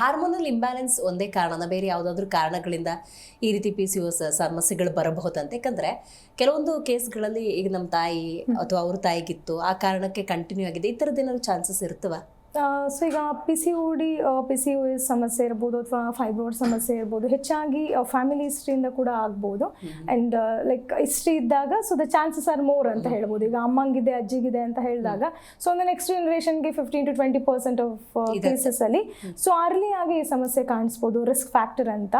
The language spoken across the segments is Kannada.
ಹಾರ್ಮೋನಲ್ ಇಂಬ್ಯಾಲೆನ್ಸ್ ಒಂದೇ ಕಾರಣನ ಬೇರೆ ಯಾವುದಾದ್ರೂ ಕಾರಣಗಳಿಂದ ಈ ರೀತಿ ಪಿ ಸಿ ಓಸ್ ಸಮಸ್ಯೆಗಳು ಬರಬಹುದಂತ? ಯಾಕಂದ್ರೆ ಕೆಲವೊಂದು ಕೇಸ್ಗಳಲ್ಲಿ ಈಗ ನಮ್ಮ ತಾಯಿ ಅಥವಾ ಅವ್ರ ತಾಯಿಗಿತ್ತು ಆ ಕಾರಣಕ್ಕೆ ಕಂಟಿನ್ಯೂ ಆಗಿದೆ. ಈ ಥರದ್ದು ಏನಾದ್ರು ಚಾನ್ಸಸ್ ಇರ್ತವ? ಸೊ ಈಗ P C O D P C O S ಸಮಸ್ಯೆ ಇರ್ಬೋದು ಅಥವಾ ಫೈಬ್ರೋಡ್ ಸಮಸ್ಯೆ ಇರ್ಬೋದು ಹೆಚ್ಚಾಗಿ ಫ್ಯಾಮಿಲಿ ಹಿಸ್ಟ್ರಿಯಿಂದ ಕೂಡ ಆಗ್ಬೋದು. ಆ್ಯಂಡ್ ಲೈಕ್ ಹಿಸ್ಟ್ರಿ ಇದ್ದಾಗ so the chances are more ಅಂತ ಹೇಳ್ಬೋದು. ಈಗ ಅಮ್ಮಂಗಿದೆ ಅಜ್ಜಿಗಿದೆ ಅಂತ ಹೇಳಿದಾಗ ಸೊ ಒಂದು next ಜನ್ರೇಷನ್ಗೆ fifteen to twenty percent of cases ಕೇಸಸಲ್ಲಿ so early ಆಗಿ ಈ ಸಮಸ್ಯೆ ಕಾಣಿಸ್ಬೋದು ರಿಸ್ಕ್ ಫ್ಯಾಕ್ಟರ್ ಅಂತ.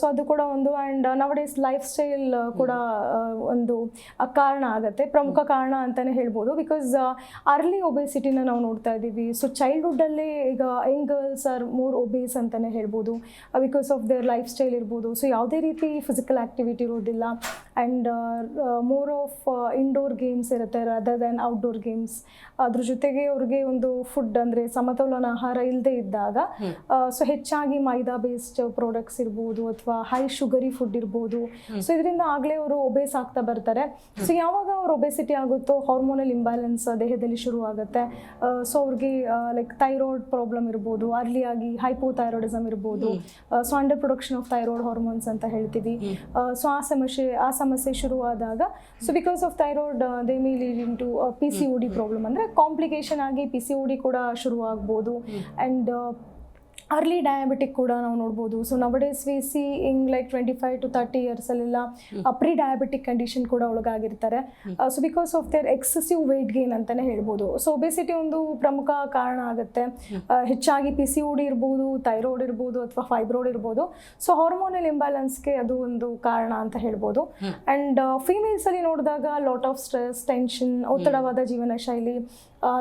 ಸೊ ಅದು ಕೂಡ ಒಂದು ಆ್ಯಂಡ್ ನವಡೇಸ್ ಲೈಫ್ ಸ್ಟೈಲ್ ಕೂಡ ಒಂದು ಕಾರಣ ಆಗುತ್ತೆ. ಪ್ರಮುಖ ಕಾರಣ ಅಂತಲೇ ಹೇಳ್ಬೋದು. ಬಿಕಾಸ್ ಅರ್ಲಿ ಒಬೆಸಿಟಿನ ನಾವು ನೋಡ್ತಾ ಇದ್ದೀವಿ ಸೊ ಚೈಲ್ಡ್ಹುಡ್ಡಲ್ಲೇ ಈಗ young girls are more obese ಅಂತಲೇ ಹೇಳ್ಬೋದು. Because of their lifestyle ಇರ್ಬೋದು. ಸೊ ಯಾವುದೇ ರೀತಿ ಫಿಸಿಕಲ್ ಆ್ಯಕ್ಟಿವಿಟಿ ಇರೋದಿಲ್ಲ. And more of indoor games ಇರುತ್ತೆ ರದರ್ ದೆನ್ ಔಟ್ಡೋರ್ ಗೇಮ್ಸ್ ಅದ್ರ ಜೊತೆಗೆ ಅವ್ರಿಗೆ ಒಂದು ಫುಡ್ ಅಂದರೆ ಸಮತೋಲನ ಆಹಾರ ಇಲ್ಲದೆ ಇದ್ದಾಗ ಸೊ ಹೆಚ್ಚಾಗಿ ಮೈದಾ ಬೇಸ್ಡ್ ಪ್ರಾಡಕ್ಟ್ಸ್ ಇರ್ಬೋದು ಅಥವಾ ಹೈ ಶುಗರಿ ಫುಡ್ ಇರ್ಬೋದು. ಸೊ ಇದರಿಂದ ಆಗಲೇ ಅವರು ಒಬೇಸ್ ಆಗ್ತಾ ಬರ್ತಾರೆ. ಸೊ ಯಾವಾಗ ಅವ್ರು ಒಬೆಸಿಟಿ ಆಗುತ್ತೋ ಹಾರ್ಮೋನಲ್ ಇಂಬ್ಯಾಲೆನ್ಸ್ ದೇಹದಲ್ಲಿ ಶುರು ಆಗುತ್ತೆ ಸೊ ಅವ್ರಿಗೆ ಲೈಕ್ ಥೈರಾಯ್ಡ್ ಪ್ರಾಬ್ಲಮ್ ಇರ್ಬೋದು ಅರ್ಲಿಯಾಗಿ ಹೈಪೋಥೈರಾಯ್ಡಿಸಮ್ ಇರ್ಬೋದು. So under production of thyroid hormones ಅಂತ ಹೇಳ್ತೀವಿ. ಸೊ ಆ ಸಮಸ್ಯೆ ಆ ಸಮಸ್ಯೆ ಶುರುವಾದಾಗ so because of thyroid they may lead in to P C O D problem ಅಂದರೆ ಕಾಂಪ್ಲಿಕೇಶನ್ ಆಗಿ ಪಿ ಸಿ ಓ ಡಿ ಕೂಡ ಶುರುವಾಗ್ಬೋದು. ಆ್ಯಂಡ್ ಅರ್ಲಿ ಡಯಾಬಿಟಿಕ್ ಕೂಡ ನಾವು ನೋಡ್ಬೋದು. So nowadays we seeing like twenty five to thirty ಇಯರ್ಸಲ್ಲೆಲ್ಲ pre diabetic condition ಕೂಡ ಒಳಗಾಗಿರ್ತಾರೆ. So because of their excessive weight gain ಅಂತಲೇ ಹೇಳ್ಬೋದು. ಸೊ ಒಬೆಸಿಟಿ ಒಂದು ಪ್ರಮುಖ ಕಾರಣ ಆಗುತ್ತೆ. ಹೆಚ್ಚಾಗಿ ಪಿ ಸಿ ಡಿ ಇರ್ಬೋದು ಥೈರಾಯ್ಡ್ ಇರ್ಬೋದು ಅಥವಾ ಫೈಬ್ರೋಡ್ ಇರ್ಬೋದು. ಸೊ ಹಾರ್ಮೋನಲ್ ಇಂಬ್ಯಾಲೆನ್ಸ್ಗೆ ಅದು ಒಂದು ಕಾರಣ ಅಂತ ಹೇಳ್ಬೋದು. ಆ್ಯಂಡ್ ಫೀಮೇಲ್ಸಲ್ಲಿ ನೋಡಿದಾಗ ಲಾಟ್ ಆಫ್ ಸ್ಟ್ರೆಸ್ ಟೆನ್ಷನ್ ಒತ್ತಡವಾದ ಜೀವನ ಶೈಲಿ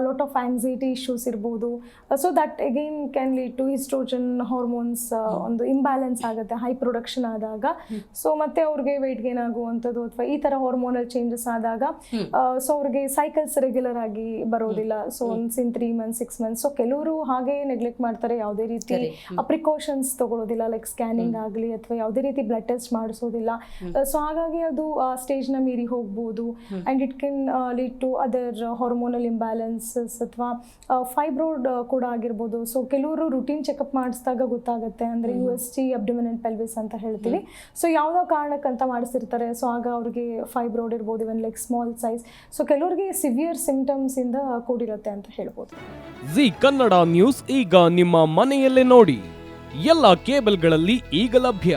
ಲಾಟ್ ಆಫ್ ಆಂಗ್ಸೈಟಿ ಇಶ್ಯೂಸ್ ಇರ್ಬೋದು. So that again can lead to estrogen hormones ಒಂದು ಇಂಬ್ಯಾಲೆನ್ಸ್ ಆಗುತ್ತೆ ಹೈ ಪ್ರೊಡಕ್ಷನ್ ಆದಾಗ. ಸೊ ಮತ್ತೆ ಅವ್ರಿಗೆ ವೆಯ್ಟ್ ಗೇನ್ ಆಗುವಂಥದ್ದು ಅಥವಾ ಈ ಥರ ಹಾರ್ಮೋನಲ್ ಚೇಂಜಸ್ ಆದಾಗ ಸೊ ಅವ್ರಿಗೆ ಸೈಕಲ್ಸ್ ರೆಗ್ಯುಲರ್ ಆಗಿ ಬರೋದಿಲ್ಲ. So once in three months six months so ಕೆಲವರು ಹಾಗೆ ನೆಗ್ಲೆಕ್ಟ್ ಮಾಡ್ತಾರೆ ಯಾವುದೇ ರೀತಿ. ಪ್ರಿಕಾಷನ್ಸ್ ತಗೊಳ್ಳೋದಿಲ್ಲ ಲೈಕ್ ಸ್ಕ್ಯಾನಿಂಗ್ ಆಗಲಿ ಅಥವಾ ಯಾವುದೇ ರೀತಿ ಬ್ಲಡ್ ಟೆಸ್ಟ್ ಮಾಡಿಸೋದಿಲ್ಲ. ಸೊ ಹಾಗಾಗಿ ಅದು ಸ್ಟೇಜ್ನ ಮೀರಿ ಹೋಗ್ಬೋದು. And it can lead to other hormonal imbalances ಅಥವಾ ಫೈಬ್ರೋಡ್ ಕೂಡ ಆಗಿರ್ಬೋದು. ಸೊ ಕೆಲವರು ರುಟೀನ್ ಚೆಕಪ್ ಮಾಡಿಸಿದಾಗ ಗೊತ್ತಾಗುತ್ತೆ. ಅಂದರೆ U S T abdominal pelvis ಅಂತ ಹೇಳ್ತೀವಿ. ಸೊ ಯಾವುದೋ ಕಾರಣಕ್ಕಂತ ಮಾಡಿಸಿರ್ತಾರೆ. ಸೊ ಆಗ ಅವ್ರಿಗೆ ಫೈಬ್ರೋಡ್ ಇರ್ಬೋದು even like small size so ಕೆಲವರಿಗೆ ಸಿವಿಯರ್ ಸಿಂಟಮ್ಸಿಂದ ಕೂಡಿರುತ್ತೆ ಅಂತ ಹೇಳ್ಬೋದು. ಜಿ ಕನ್ನಡ ನ್ಯೂಸ್ ಈಗ ನಿಮ್ಮ ಮನೆಯಲ್ಲೇ ನೋಡಿ. ಎಲ್ಲ ಕೇಬಲ್ಗಳಲ್ಲಿ ಈಗ ಲಭ್ಯ.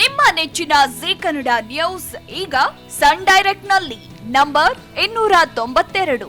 ನಿಮ್ಮ ನೆಚ್ಚಿನ ಜಿ ಕನ್ನಡ ನ್ಯೂಸ್ ಈಗ ಸನ್ ಡೈರೆಕ್ಟ್ನಲ್ಲಿ. ನಂಬರ್ ಇನ್ನೂರ ತೊಂಬತ್ತೆರಡು.